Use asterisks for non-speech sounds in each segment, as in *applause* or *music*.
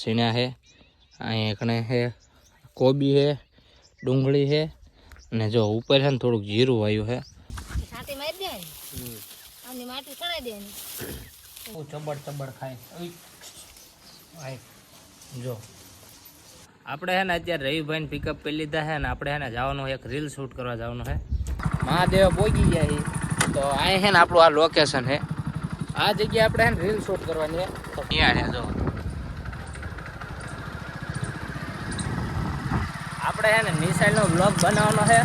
સીણા છે. અહીંયા કણે છે કોબી છે ડુંગળી છે અને જો ઉપર છે ને થોડુંક જીરું વાયું છે. ચબડ ચબડ ખાય જો. આપણે છે ને અત્યારે રવિભાઈને પિકઅપ કરી લીધા છે ને આપણે છે ને જવાનું એક રીલ શૂટ કરવા જવાનું છે. મહાદેવ પહોંચી ગયા છે. તો અહીં છે ને આપણું આ લોકેશન છે. આ જગ્યાએ આપણે છે ને રીલ શૂટ કરવાની છે. ત્યાં છે જો. આપણે છે ને મિસાઇલનો બ્લોગ બનાવવાનો છે.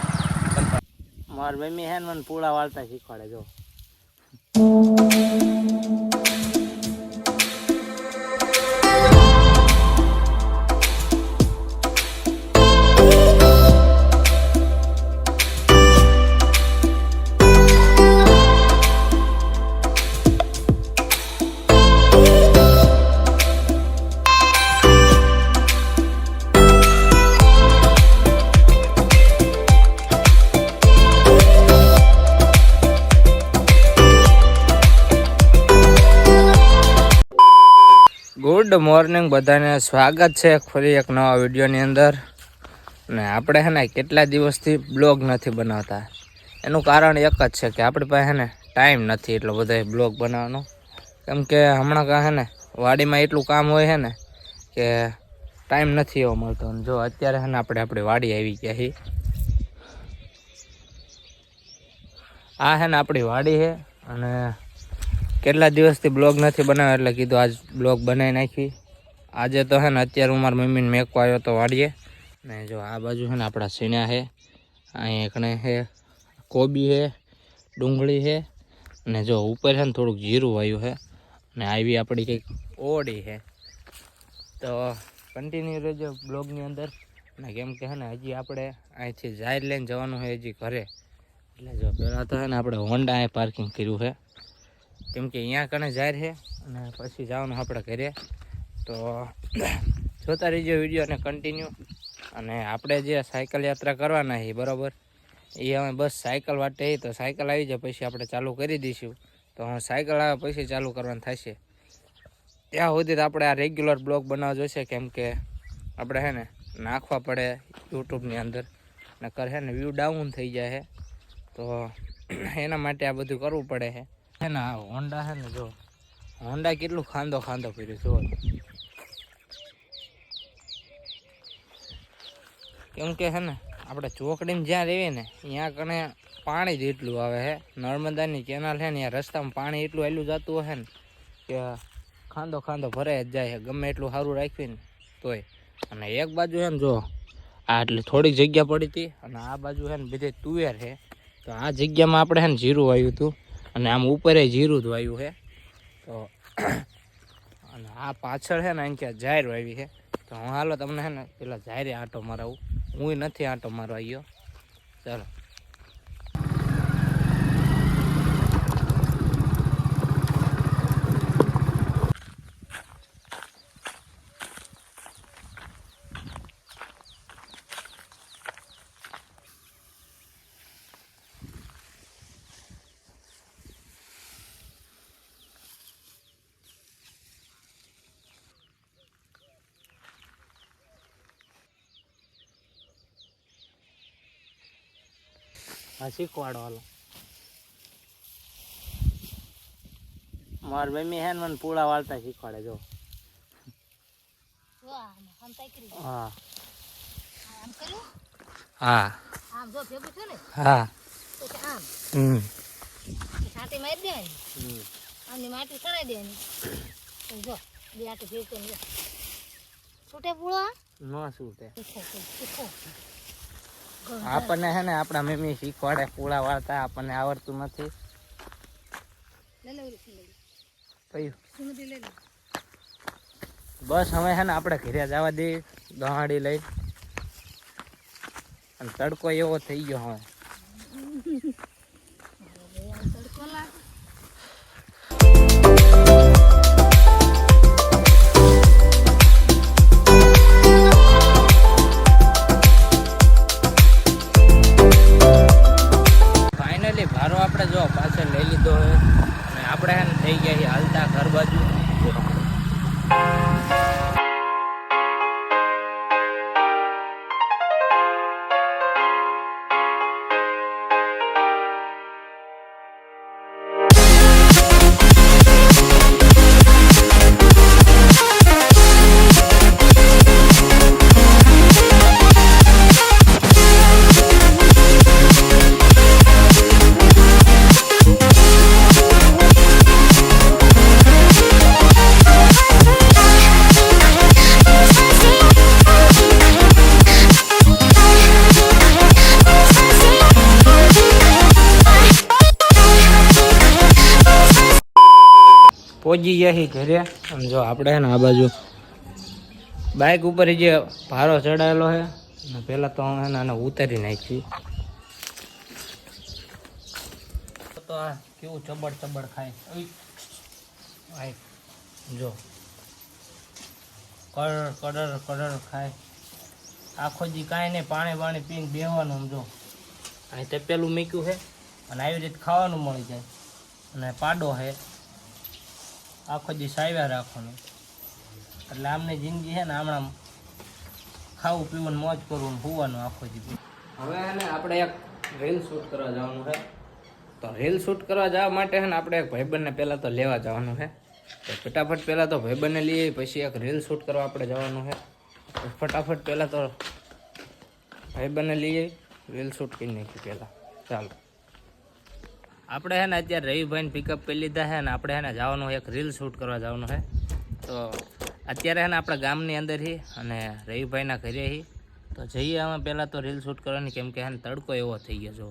મારી મમ્મી છે ને મને પૂળા વાળતા શીખવાડે, જો. ગુડ મોર્નિંગ, બધાને સ્વાગત છે ફરી એક નવા વિડીયોની અંદર. ને આપણે છે ને કેટલા દિવસથી બ્લોગ નથી બનાવતા. એનું કારણ એક જ છે કે આપણી પાસે ને ટાઈમ નથી એટલો બધો બ્લોગ બનાવવાનો. કેમ કે હમણાં કાં હે ને વાડીમાં એટલું કામ હોય છે ને કે ટાઈમ નથી એવો મળતો. જો અત્યારે છે ને આપણે આપણી વાડી આવી ગયા છીએ આ છે ને આપણી વાડી છે અને કેટલા દિવસથી બ્લોગ નથી બનાવ્યો એટલે કીધું આજ બ્લોગ બનાવી નાખી. આજે તો હે ને અત્યારે હું મારા મમ્મીને મેકવા આવ્યો તો વાળીએ ને જો આ બાજુ છે ને આપણા સીણા છે અહીં એકણે છે કોબી છે ડુંગળી છે અને જો ઉપર છે ને થોડુંક જીરું વાયું છે અને આવી આપણી કંઈક ઓડી છે તો કન્ટિન્યુ રહેજો બ્લોગની અંદર. ને કેમ કે છે ને હજી આપણે અહીંથી જાહેર લઈને જવાનું છે હજી ઘરે. એટલે જો પહેલાં તો છે ને આપણે હોન્ડા અહીં પાર્કિંગ કર્યું છે કેમ કે અહીંયા કણે જાહેર છે અને પછી જવાનું આપણે ઘરે. તો *clears throat* જોતા રહીજો વીડિયો અને કન્ટિન્યુ અને આપણે જે સાયકલ યાત્રા કરવાના છે, બરાબર? એ અમે બસ સાયકલ વાટે તો સાયકલ આવી જાય, પછી આપણે ચાલુ કરી દઈશું. તો સાયકલ આવે, પછી ચાલુ કરવાનું થશે. ત્યાં સુધી તો આપણે આ રેગ્યુલર બ્લોગ બનાવવા જોઈશે, કેમ કે આપણે છે ને નાખવા પડે યુટ્યુબની અંદર. નકર છે ને વ્યૂ ડાઉન થઈ જાય છે. તો *clears throat* એના માટે આ બધું કરવું પડે છે. છે ને, આ હોન્ડા છે ને, જો. હોન્ડા કેટલું ખાંદો ખાંદો કર્યું જો કેમ કે છે ને, આપણે ચોકડીમાં જ્યાં રહીએ ને, ત્યાં કણે પાણી જ એટલું આવે છે. નર્મદાની કેનાલ છે ને, ત્યાં રસ્તામાં પાણી એટલું આવેલું જતું હશે ને, કે ખાંદો ખાંદો ભરાય જ જાય ગમે એટલું સારું રાખ્યું ને, તોય. અને એક બાજુ છે ને, જો, આ એટલે થોડીક જગ્યા પડી હતી, અને આ બાજુ છે ને, બધે તુવેર છે. તો આ જગ્યામાં આપણે છે ને, જીરું આવ્યું હતું. અને આમ ઉપરે જીરું ધોયું છે. તો *clears throat* અને આ પાછળ છે ને અહીં ક્યાં જાહેર વાવી છે. તો હું હાલો તમને છે ને પેલા જાહેરે આંટો મરાવું. હું નથી આંટો મારવા ગયો ચાલો. હા શીખવાડો હાલો મારી મમ્મી હે ને મને પૂળા વાળતા શીખવાડે જો. જો આમ આમ હા. હા. આમ જો ભેગું થયું ને? હા. તો કે આમ. હમ. છાંટી મારી દેવાની. આમની માટી ચડાઈ દેવાની. જો બે આટી ભેગું. છૂટે પૂળો ન શીખો આપણને હે ને આપણા મમ્મી શીખવાડે પૂળા વાળતા આપણને આવડતું નથી. બસ હવે છે ને આપણે ઘરે જવા દઈએ દહાડી લઈ. અને તડકો એવો થઈ ગયો હવે. આપણે થઈ ગયા હાલતા ઘર બાજુ. પહોંચી ગયા છીએ ઘરે. અને જો આપણે ને આ બાજુ બાઇક ઉપર જે ભારો ચડાયેલો છે, અને પહેલાં તો હું એને ઉતારી નાખી તો આ કેવું ચબડ ચબડ ખાય. જો. કડર કડર કડર ખાય. આખો જી કાંઈ નહીં, પાણી પાણી પીને બેહવાનું, આમ જો. અહીં તે પેલું મીક્યું છે, અને આવી રીતે ખાવાનું મળી જાય. અને પાડો છે. આખો દિવસ આવ્યા રાખવાનું. એટલે આમની જિંદગી છે ને હમણાં ખાવું પીવું મોજ કરવું હોવાનું આખો દિવસ. હવે ને આપણે એક રીલ શૂટ કરવા જવાનું છે. તો રીલ શૂટ કરવા જવા માટે છે ને આપણે એક ભાઈબંધને પહેલાં તો લેવા જવાનું છે. તો ફટાફટ પહેલાં તો ભાઈબંધને લઈએ, પછી એક રીલ શૂટ કરવા આપણે જવાનું છે. ફટાફટ પહેલાં તો ભાઈબંધને લઈએ રીલ શૂટ કરી નાખીએ પહેલાં. ચાલો. આપણે છે ને અત્યારે રવિભાઈને પિકઅપ કરી લીધા છે ને આપણે હે ને જવાનું એક રીલ શૂટ કરવા જવાનું છે તો અત્યારે છે ને આપણા ગામની અંદર હી અને રવિભાઈના ઘરે હી. તો જઈએ અમે પહેલાં તો રીલ શૂટ કરવાની કેમ કે હે ને તડકો એવો થઈ ગયો જો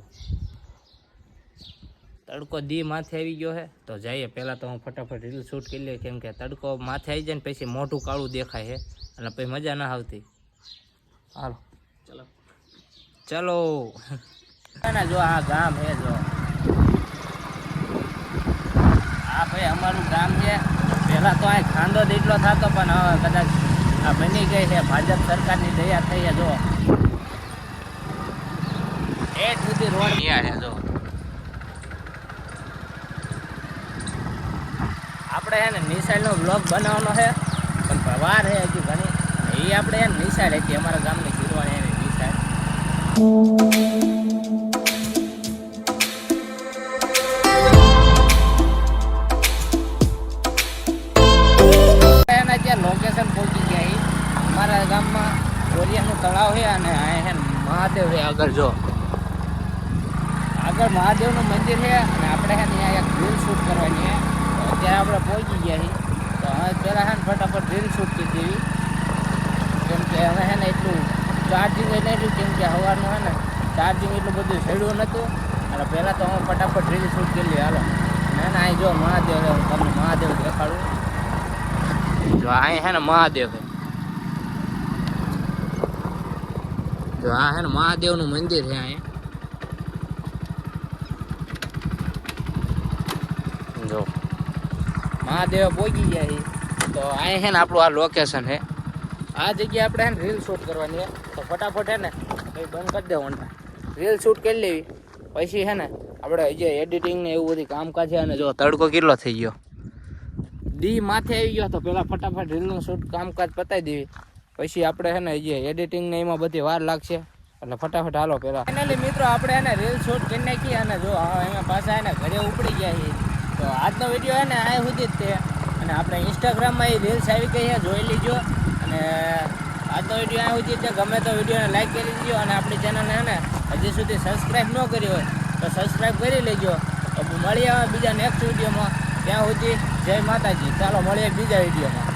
તડકો દી માથે આવી ગયો છે તો જઈએ પહેલાં તો હું ફટાફટ રીલ શૂટ કરી લઈએ કેમ કે તડકો માથે આવી જાય ને પછી મોઢું કાળું દેખાય છે અને પછી મજા ના આવતી. હાલો. ચલો. ચલો. *laughs* ના જો આ ગામ હે જો. આ ભાઈ અમારું ગામ છે. પહેલાં તો અહીં ખાંડો જ એટલો થતો, પણ હવે કદાચ આ બની ગઈ છે. ભાજપ સરકારની દયા થઈ છે જો એ સુધી રોડ અહીંયા છે જો આપણે એને ને નિશાળનો બ્લોગ બનાવવાનો છે, પણ વાર છે હજી ઘણી. એ આપણે એને મિસાઇલ હતી, અમારા ગામની ગીરવાણી એની નિશાળ અને મહાદેવ છે આગળ જો. આગળ મહાદેવનું મંદિર છે અને આપણે છે ને એક રીલ શૂટ કરવાની છે અત્યારે આપણે પહોંચી ગયા છીએ તો હવે પહેલાં છે ને ફટાફટ રીલ શૂટ કરી દેવી. કેમ કે હવે છે ને એટલું ચાર્જિંગ એટલે એટલું કેમ કે હવાનું છે ને ચાર્જિંગ એટલું બધું છેડ્યું નહોતું અને પહેલાં તો હું ફટાફટ રીલ શૂટ કરી લઈએ. હાલો. ના અહીં જો મહાદેવ હું, તમને મહાદેવ દેખાડું. જો, અહીં છે ને મહાદેવ છે જો આ હે ને મહાદેવનું મંદિર છે અહીંયા. જો. મહાદેવ પહોંચી ગયા છે તો અહીં છે ને આપણું આ લોકેશન છે આ જગ્યાએ આપણે હે ને રીલ શૂટ કરવાની છે તો ફટાફટ હે ને કંઈ બંધ કરી દેવું રીલ શૂટ કરી લેવી. પછી છે ને આપણે જે એડિટિંગ ને એવું બધું કામકાજ છે અને જો તડકો કેટલો થઈ ગયો. દી માથે આવી ગયો તો પેલા ફટાફટ રીલનું શૂટ કામકાજ પતાવી દેવી. પછી આપણે છે ને જે એડિટિંગ ને એમાં બધી વાર લાગશે. એટલે ફટાફટ હાલો પેલા ફાઇનલી મિત્રો આપણે એને રીલ શૂટ કરી નાખી અને જો એમાં પાછા એને ઘરે ઉપડી ગયા છે તો આજનો વીડિયો છે ને આ સુધી જ તે અને આપણે ઇન્સ્ટાગ્રામમાં એ રીલ્સ આવી ગઈ છે, જોઈ લીજો. અને આજનો વીડિયો આ સુધી છે. ગમે તો વિડીયોને લાઈક કરી દીજો અને આપણી ચેનલને છે ને હજી સુધી સબસ્ક્રાઈબ ન કરી હોય તો સબસ્ક્રાઈબ કરી લેજો. તો મળીએ બીજા નેક્સ્ટ વિડીયોમાં ત્યાં સુધી જય માતાજી. ચાલો મળીએ બીજા વિડીયોમાં